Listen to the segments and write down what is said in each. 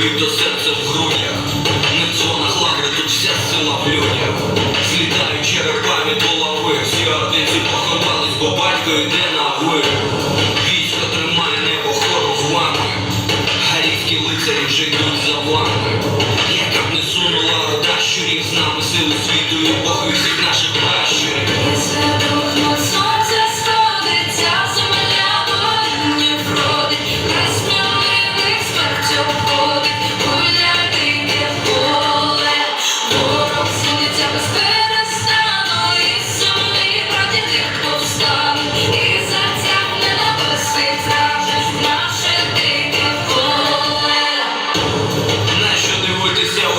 Літо серце в грудях, не дзвонах лаври, тут вся сила в людях. Злітають черепами до лави, всі одиниці поховались, бо батько йде на ви. Військо тримає небо хору вами. Гарівські лицарі вже йдуть за вами. Яка б не сунула рода щурів з нами сили світу і боги всіх наших пращурів.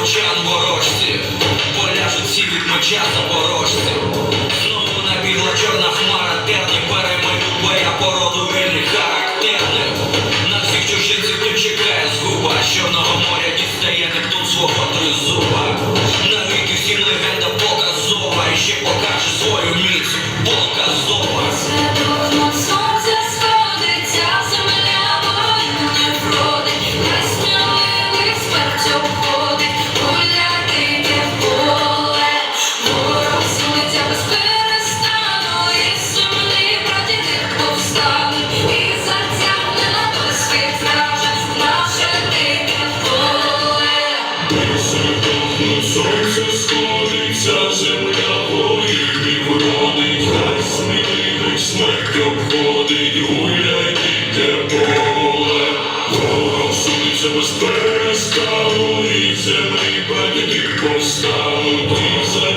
Очам ворожці? Поляжуть всі від меча запорожці. Знову набігла чорна хмара, терні перемалює я породу вільних характерних. На всіх чужинців тут чекає згуба. З Чорного моря дістає Нептун свого тризуба. Навіки всім легенда показова, і ще покаже земля воїнів хай сміливих смерть обходить, гуляй діте поле. Ворог судиться без перестану, і землі прадіди повстануть.